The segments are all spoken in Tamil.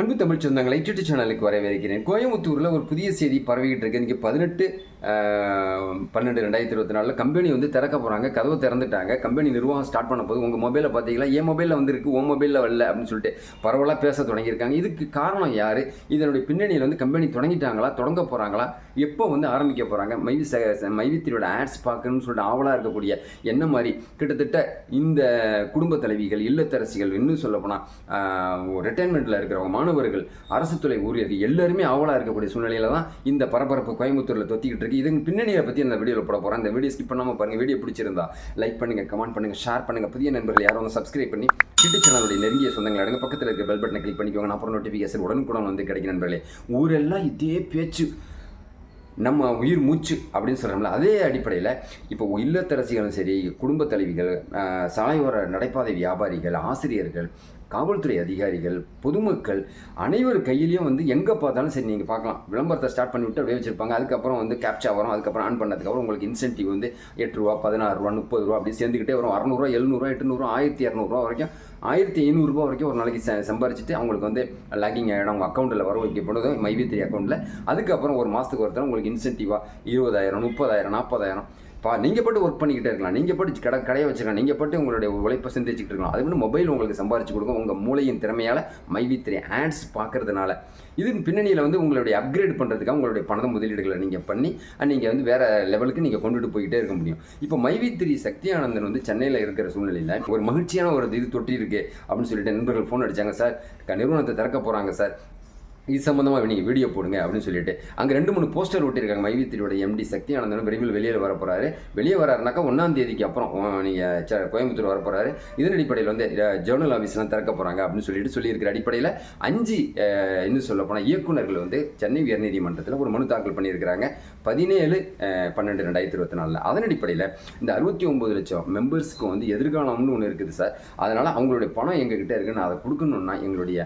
அன்பு தமிழ் சொந்தங்களை யூடியூப் சேனலுக்கு வரவேற்கிறேன். கோயம்புத்தூரில் ஒரு புதிய செய்தி பரவிக்கிட்டு இருக்கு. இன்றைக்கி பதினெட்டு பன்னெண்டு ரெண்டாயிரத்தி இருபத்தி நாலில் கம்பெனி வந்து திறக்க போகிறாங்க கதவை திறந்துட்டாங்க. கம்பெனி நிர்வாகம் ஸ்டார்ட் பண்ண போது உங்கள் மொபைலில் பார்த்தீங்களா என் மொபைலில் வந்துருக்கு உன் மொபைலில் வரல அப்படின்னு சொல்லிட்டு பரவலாக பேச தொடங்கியிருக்காங்க. இதுக்கு காரணம் யார்? இதனுடைய பின்னணியில் வந்து கம்பெனி தொடங்கிட்டாங்களா தொடங்க போகிறாங்களா எப்போ வந்து ஆரம்பிக்க போகிறாங்க மைவி ச மைவித்திரியோட ஆட்ஸ் பார்க்கணும்னு சொல்லிட்டு ஆவலாக இருக்கக்கூடிய என்ன மாதிரி கிட்டத்தட்ட இந்த குடும்ப தலைவிகள் இல்லத்தரசிகள் இன்னும் சொல்லப்போனால் ரிட்டைர்மெண்ட்டில் இருக்கிறவங்க மாணவர்கள் அரசு துறை ஊழியர்கள் எல்லாருமே ஆவலாக இருக்கக்கூடிய சூழ்நிலையில் தான் இந்த பரபரப்பு கோயம்புத்தூரில் தொத்திக்கிட்டு இருக்கு. இதுக்கு பின்னணியை பற்றி அந்த வீடியோவில் போட போகிறேன் அந்த வீடியோ ஸ்கிப் பண்ணாமல் பாருங்கள் வீடியோ பிடிச்சிருந்தா லைக் பண்ணுங்கள் கமெண்ட் பண்ணுங்கள் ஷேர் பண்ணுங்கள் புதிய நண்பர்கள் யாரும் வந்து சப்ஸ்கிரைப் பண்ணி யூடியூப் சேனலுடைய நெருங்கிய சொந்தங்கள் அடங்க பக்கத்தில் இருக்க பெல் பட்டனை கிளிக் பண்ணிக்கோங்க. நான் அப்புறம் நோட்டிஃபிகேஷன் உடனுக்குடன் வந்து கிடைக்கும் நண்பர்களே. ஊரெல்லாம் இதே பேச்சு. நம்ம உயிர் மூச்சு அப்படின்னு சொல்கிறோம்ல அதே அடிப்படையில் இப்போ இல்லத்தரசிகளும் சரி குடும்ப தலைவிகள் சாலையோர நடைபாதை வியாபாரிகள் ஆசிரியர்கள் காவல்துறை அதிகாரிகள் பொதுமக்கள் அனைவர் கையிலையும் வந்து எங்கே பார்த்தாலும் சரி நீங்கள் பார்க்கலாம். விளம்பரத்தை ஸ்டார்ட் பண்ணி விட்டு அப்படியே வச்சிருப்பாங்க. அதுக்கப்புறம் வந்து கேப்சா வரும். அதுக்கப்புறம் ஆன் பண்ணதுக்கப்புறம் உங்களுக்கு இன்சென்டிவ் வந்து எட்டு ரூபா பதினாறு ரூபா முப்பது ரூபா அப்படி சேர்ந்துக்கிட்டே வரும். அறநூறுவா எழுநூறுவா எட்டுநூறுவா ஆயிரத்தி இரநூறுவா வரைக்கும் ஆயிரத்தி ஐநூறுரூபா வரைக்கும் ஒரு நாளைக்கு ச சம்பாரிச்சிட்டு அவங்களுக்கு வந்து லாகிங் ஆகிடும் அவங்க அக்கௌண்ட்டில் வர வைக்கப்படுது மைவித்திரி அக்கௌண்ட்டில் அதுக்கப்புறம் ஒரு மாதத்துக்கு ஒருத்தர் உங்களுக்கு இன்சென்டிவாக இருபதாயிரம் முப்பதாயிரம் நாற்பதாயிரம் பா நீங்கள் போட்டு ஒர்க் பண்ணிக்கிட்டே இருக்கலாம். நீங்கள் போட்டு கடை கடையை வச்சுக்கலாம். நீங்கள் போட்டு உங்களுடைய உழைப்பை சிந்திச்சுட்டு இருக்கலாம். அது மட்டும் மொபைல் உங்களுக்கு சம்பாரிச்சு கொடுக்கும். உங்கள் மூளையின் திறமையால் மைவித்திரி ஆட்ஸ் பார்க்கறதுனால. இதன் பின்னணியில் வந்து உங்களுடைய அப்கிரேட் பண்ணுறதுக்காக உங்களுடைய பண முதலீடுகளை நீங்கள் பண்ணி நீங்கள் வந்து வேறு லெவலுக்கு நீங்கள் கொண்டுட்டு போய்கிட்டே இருக்க முடியும். இப்போ மைவித்திரி சக்தி ஆனந்தன் வந்து சென்னையில் இருக்கிற சூழ்நிலையில் ஒரு மகிழ்ச்சியான ஒரு இது தொட்டி இருக்குது அப்படின்னு சொல்லிட்டு நண்பர்கள் ஃபோன் அடிச்சாங்க. சார் நிறுவனத்தை திறக்க போகிறாங்க சார். இது சம்மந்தமாக நீங்கள் வீடியோ போடுங்க அப்படின்னு சொல்லிட்டு அங்கே ரெண்டு மூணு போஸ்டர் ஒட்டியிருக்காங்க. மைவித்திரியோட எம்டி சக்தி ஆனந்தனும் விரைவில் வெளியில் வர போகிறாரு வெளியே வராருனாக்கா ஒன்றாம் தேதிக்கு அப்புறம் நீங்கள் கோயம்புத்தூர் வர போகிறாரு இதன் அடிப்படையில் வந்து ஜேர்னல் ஆஃபீஸ்லாம் திறக்க போகிறாங்க அப்படின்னு சொல்லிட்டு சொல்லியிருக்கிற அடிப்படையில் அஞ்சு இன்னும் சொல்ல போனால் இயக்குனர்கள் வந்து சென்னை உயர்நீதிமன்றத்தில் ஒரு மனு தாக்கல் பண்ணியிருக்கிறாங்க. பதினேழு பன்னெண்டு ரெண்டாயிரத்தி இருபத்தி நாலில். அதன் அடிப்படையில் இந்த அறுபத்தி ஒம்பது லட்சம் மெம்பர்ஸ்க்கு வந்து எதிர்காலம்னு ஒன்று இருக்குது சார். அதனால் அவங்களுடைய பணம் எங்ககிட்ட இருக்குன்னு அதை கொடுக்கணுன்னா எங்களுடைய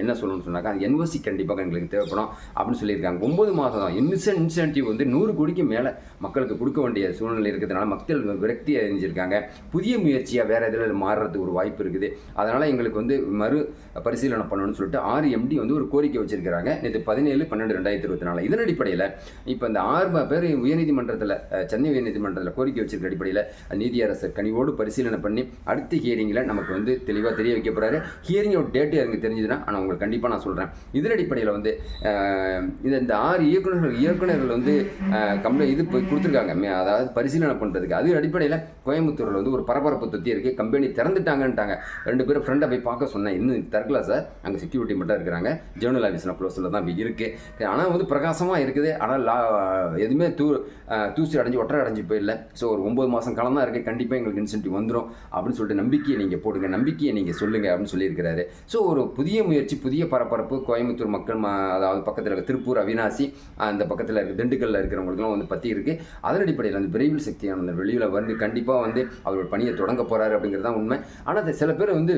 என்ன சொல்லணும்னு சொன்னாக்கா அது ஊசி கண்டிப்பாக எங்களுக்கு தேவைப்படும் அப்படின்னு சொல்லியிருக்காங்க. ஒம்பது மாதம் தான். இன்சென்ட் இன்சென்டிவ் வந்து நூறு கோடிக்கு மேலே மக்களுக்கு கொடுக்க வேண்டிய சூழ்நிலை இருக்கிறதுனால மக்கள் விரக்தி அடைஞ்சிருக்காங்க. புதிய முயற்சியாக வேறு இதில் மாறுறதுக்கு ஒரு வாய்ப்பு இருக்குது. அதனால் எங்களுக்கு வந்து மறு பரிசீலனை பண்ணணும்னு சொல்லிட்டு ஆறு எம்டி வந்து ஒரு கோரிக்கை வச்சிருக்கிறாங்க. நேற்று பதினேழு பன்னெண்டு ரெண்டாயிரத்தி இருபத்தி நாலு. இதன் அடிப்படையில் இப்போ இந்த ஆறு பேர் உயர்நீதிமன்றத்தில் சென்னை உயர்நீதிமன்றத்தில் கோரிக்கை வச்சிருக்க அடிப்படையில் நீதியரசர் கனிவோடு பரிசீலனை பண்ணி அடுத்த ஹியரிங்கில் நமக்கு வந்து தெளிவாக தெரிய வைக்க போகிறாரு ஹியரிங்கோட டேட்டு எனக்கு தெரிஞ்சதுன்னா ஆனால் உங்களுக்கு கண்டிப்பாக நான் சொல்கிறேன் இதன் அடிப்படையில் வந்து இது இந்த இந்த ஆறு இயக்குநர்கள் இயக்குநர்கள் வந்து கம்ப்ளைண்ட் இது போய் கொடுத்துருக்காங்க. மே- அதாவது பரிசீலனை பண்ணுறதுக்கு அது அடிப்படையில் கோயம்புத்தூரில் வந்து ஒரு பரபரப்பு தொத்தி இருக்குது கம்பெனி திறந்துட்டாங்கன்ட்டாங்க. ரெண்டு பேரும் ஃப்ரெண்டை போய் பார்க்க சொன்னேன். இன்னும் திறக்கல சார். அங்கே செக்யூரிட்டி மட்டும் இருக்கிறாங்க. ஜேர்னல் ஆஃபீஸில் க்ளோஸில் தான் இருக்குது ஆனால் வந்து பிரகாசமாக இருக்குது. ஆனால் லா எதுவுமே தூ தூசி அடைஞ்சு ஒற்றை அடைஞ்சு போயிடல. ஸோ ஒரு ஒம்பது மாதம் காலம் தான் இருக்குது கண்டிப்பாக எங்களுக்கு இன்சென்டிவ் வந்துடும் அப்படின்னு சொல்லிட்டு நம்பிக்கையை நீங்கள் போடுங்க. நம்பிக்கையை நீங்கள் சொல்லுங்கள் அப்படின்னு சொல்லியிருக்கிறாரு. ஸோ ஒரு புதிய முயற்சி புதிய பரபரப்பு கோயம்புத்தூர் மக்கள் அதாவது பக்கத்தில் இருக்க திருப்பூர் அவினாசி அந்த பக்கத்தில் இருக்க திண்டுக்கல்ல இருக்கிறவங்களுக்குலாம் வந்து பற்றி இருக்குது அதன் அடிப்படையில் அந்த விரைவில் சக்தியான அந்த வெளியில் வந்து கண்டிப்பாக வந்து அவரோட பணியை தொடங்க போகிறாரு அப்படிங்கிறது தான் உண்மை. ஆனால் அது சில பேர் வந்து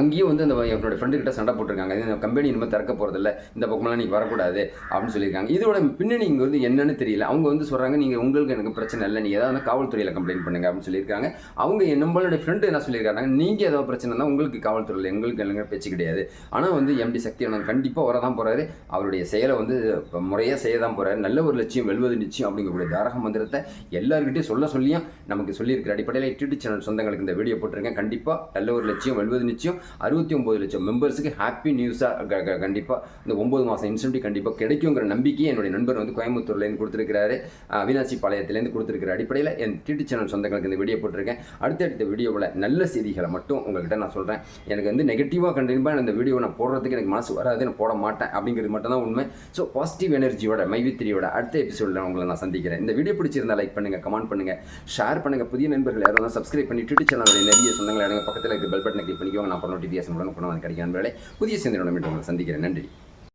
அங்கேயும் வந்து அந்த என்னோட ஃப்ரெண்டுக்கிட்ட சண்டை போட்டிருக்காங்க. இந்த கம்பெனி இனிமேல் திறக்க போகிறதில்ல இந்த பக்கமெல்லாம் நீங்கள் வரக்கூடாது அப்படின்னு சொல்லியிருக்காங்க. இதோட பின்னணி இங்கே வந்து என்னன்னு தெரியல. அவங்க வந்து சொல்கிறாங்க நீங்கள் உங்களுக்கு எனக்கு பிரச்சனை இல்லை. நீங்கள் ஏதாவது காவல்துறையில் கம்ப்ளைண்ட் பண்ணுங்க அப்படின்னு சொல்லியிருக்காங்க. அவங்க நம்மளுடைய ஃப்ரெண்டு என்ன சொல்லியிருக்காங்க? நீங்கள் ஏதாவது பிரச்சனை தான் உங்களுக்கு காவல்துறையில் எங்களுக்கு இல்லைங்க பேச்சு கிடையாது. ஆனால் வந்து எம்டி சக்தி அண்ணன் கண்டிப்பாக வர தான் போகிறாரு அவருடைய செயலை வந்து முறையாக செய்ய தான் போகிறாரு நல்ல ஒரு லட்சியம் வெல்வது நிச்சயம் அப்படிங்கக்கூடிய தாரக மந்திரத்தை எல்லாருக்கிட்டையும் சொல்ல சொல்லியும் நமக்கு சொல்லியிருக்கிற அடிப்படையில் யூடியூப் சேனல் சொந்தங்களுக்கு இந்த வீடியோ போட்டிருக்கேன். கண்டிப்பாக நல்ல ஒரு லட்சியம் வெல்வது நிச்சயம் லட்சம் அறுபத்தி ஒம்பது லட்சம் மெம்பர்ஸுக்கு ஹாப்பி நியூஸாக கண்டிப்பாக இந்த ஒம்பது மாதம் இன்சென்டிவ் கண்டிப்பாக கிடைக்குங்கிற நம்பிக்கையை என்னுடைய நண்பர் வந்து கோயம்புத்தூர்லேருந்து கொடுத்துருக்கிறாரு. அவினாசி பாளையத்துலேருந்து கொடுத்துருக்கிற அடிப்படையில் என் டிடி சேனல் சொந்தங்களுக்கு இந்த வீடியோ போட்டிருக்கேன். அடுத்தடுத்த வீடியோவில் நல்ல செய்திகளை மட்டும் உங்கள்கிட்ட நான் சொல்கிறேன் எனக்கு வந்து நெகட்டிவாக கண்டிப்பாக இந்த வீடியோ நான் போடுறதுக்கு எனக்கு மனசு வராது நான் போட மாட்டேன் அப்படிங்கிறது மட்டும் தான் உண்மை. ஸோ பாசிட்டிவ் எனர்ஜியோட மைவித்திரியோட அடுத்த எபிசோடில் உங்களை நான் சந்திக்கிறேன். இந்த வீடியோ பிடிச்சிருந்தா லைக் பண்ணுங்கள் கமெண்ட் பண்ணுங்கள் ஷேர் பண்ணுங்கள் புதிய நண்பர்கள் யாரும் சப்ஸ்கிரைப் பண்ணி யூடியூப் சேனலுடைய நிறைய சொந்தங்களை எனக்கு பக்கத்தில் இருக்க பெல் பட்டனை கிளிக் பண்ணிக்கோங்க. நான் அப்புறம் நோட்டிஃபிகேஷன் உடனே கொண்டு வேலை புதிய சிந்தனை மீண்டும் உங்களை சந்திக்கிறேன். நன்றி.